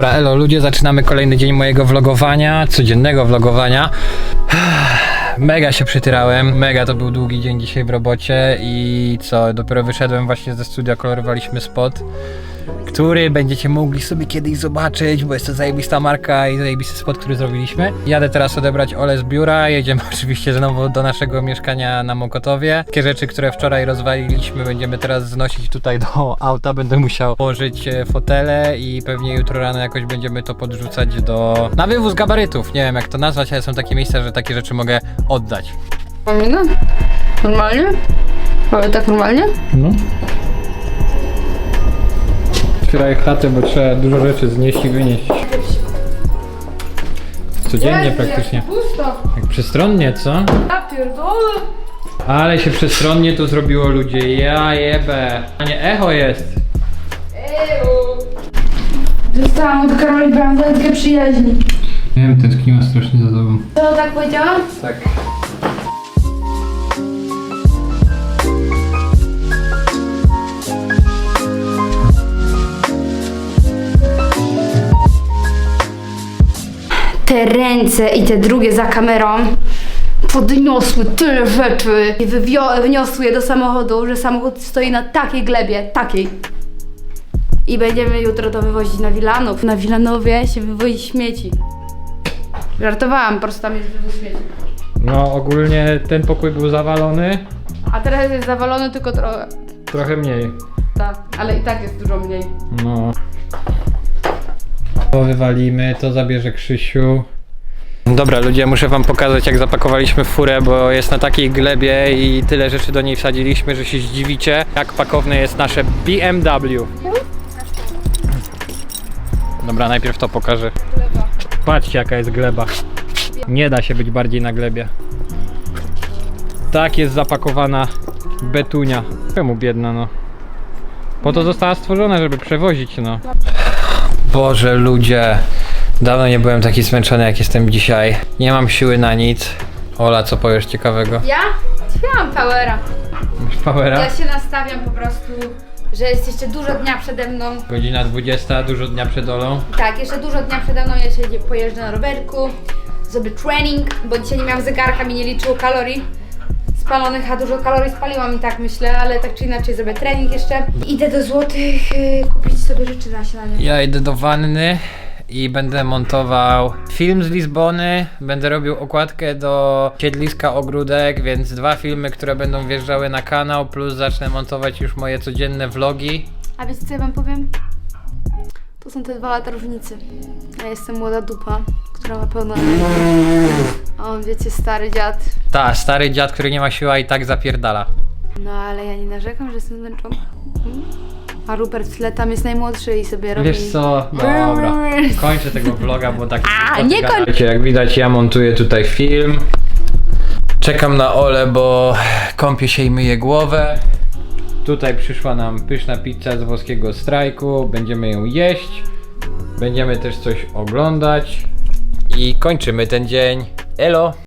Dobra, elo ludzie, zaczynamy kolejny dzień mojego vlogowania, codziennego vlogowania. Mega się przytyrałem, mega to był długi dzień dzisiaj w robocie i co, dopiero wyszedłem właśnie ze studia, kolorowaliśmy spot, który będziecie mogli sobie kiedyś zobaczyć, bo jest to zajebista marka i zajebisty spot, który zrobiliśmy. Jadę teraz odebrać Ole z biura, jedziemy oczywiście znowu do naszego mieszkania na Mokotowie. Takie rzeczy, które wczoraj rozwaliliśmy, będziemy teraz znosić tutaj do auta, będę musiał położyć e, fotele i pewnie jutro rano jakoś będziemy to podrzucać do... na wywóz gabarytów, nie wiem jak to nazwać, ale są takie miejsca, że takie rzeczy mogę oddać. Mamina? Normalnie? Ale tak normalnie? No. Otwieraj chatę, bo trzeba dużo rzeczy znieść i wynieść. Codziennie praktycznie. Pusto. Jak przestronnie, co? Ja pierdolę. Ale się przestronnie to zrobiło ludzie. Ja jebę. A nie echo jest. Dostałam od Karoli Brandelkę przyjaźni. Nie wiem, tęskniła strasznie za tobą. Co tak powiedziałam? Tak. Ręce i te drugie za kamerą podniosły tyle rzeczy i wywio- wyniosły je do samochodu, że samochód stoi na takiej glebie, takiej. I będziemy jutro to wywozić na Wilanów. Na Wilanowie się wywozi śmieci. Żartowałam, po prostu tam jest wywóz śmieci. No ogólnie ten pokój był zawalony. A teraz jest zawalony tylko trochę. Trochę mniej. Tak, ale i tak jest dużo mniej. No. To wywalimy, to zabierze Krzysiu. Dobra ludzie, muszę wam pokazać jak zapakowaliśmy furę, bo jest na takiej glebie i tyle rzeczy do niej wsadziliśmy, że się zdziwicie, jak pakowne jest nasze BMW. Dobra, najpierw to pokażę. Patrzcie jaka jest gleba. Nie da się być bardziej na glebie. Tak jest zapakowana betunia. Czemu biedna no? Po to została stworzona, żeby przewozić, no. Boże, ludzie. Dawno nie byłem taki zmęczony, jak jestem dzisiaj. Nie mam siły na nic. Ola, co powiesz ciekawego? Ja? Śpiewam Powera. Masz powera? Ja się nastawiam po prostu, że jest jeszcze dużo dnia przede mną. Godzina 20, dużo dnia przed Olą. Tak, jeszcze dużo dnia przede mną, jeszcze idzie- pojeżdżę na rowerku, zrobię training, bo dzisiaj nie miałam zegarka, mi nie liczyło kalorii spalonych, a dużo kalorii spaliłam i tak myślę, ale tak czy inaczej zrobię trening jeszcze. Idę do złotych yy, kupić sobie rzeczy na śniadanie. Ja idę do wanny i będę montował film z Lizbony. Będę robił okładkę do siedliska ogródek, więc dwa filmy, które będą wjeżdżały na kanał, plus zacznę montować już moje codzienne vlogi. A wiecie co ja wam powiem? To są te dwa lata różnicy. Ja jestem młoda dupa, która ma pełno. A on wiecie, stary dziad. Ta, stary dziad, który nie ma siły, a i tak zapierdala. No ale ja nie narzekam, że jestem zmęczona. Hmm? A Rupert w tle tam jest najmłodszy i sobie robi... Wiesz co, dobra, kończę tego vloga, bo tak... A, nie kończ- Wiecie, Jak widać ja montuję tutaj film. Czekam na Ole, bo kąpię się i myję głowę. Tutaj przyszła nam pyszna pizza z włoskiego strajku, będziemy ją jeść. Będziemy też coś oglądać. I kończymy ten dzień. Elo!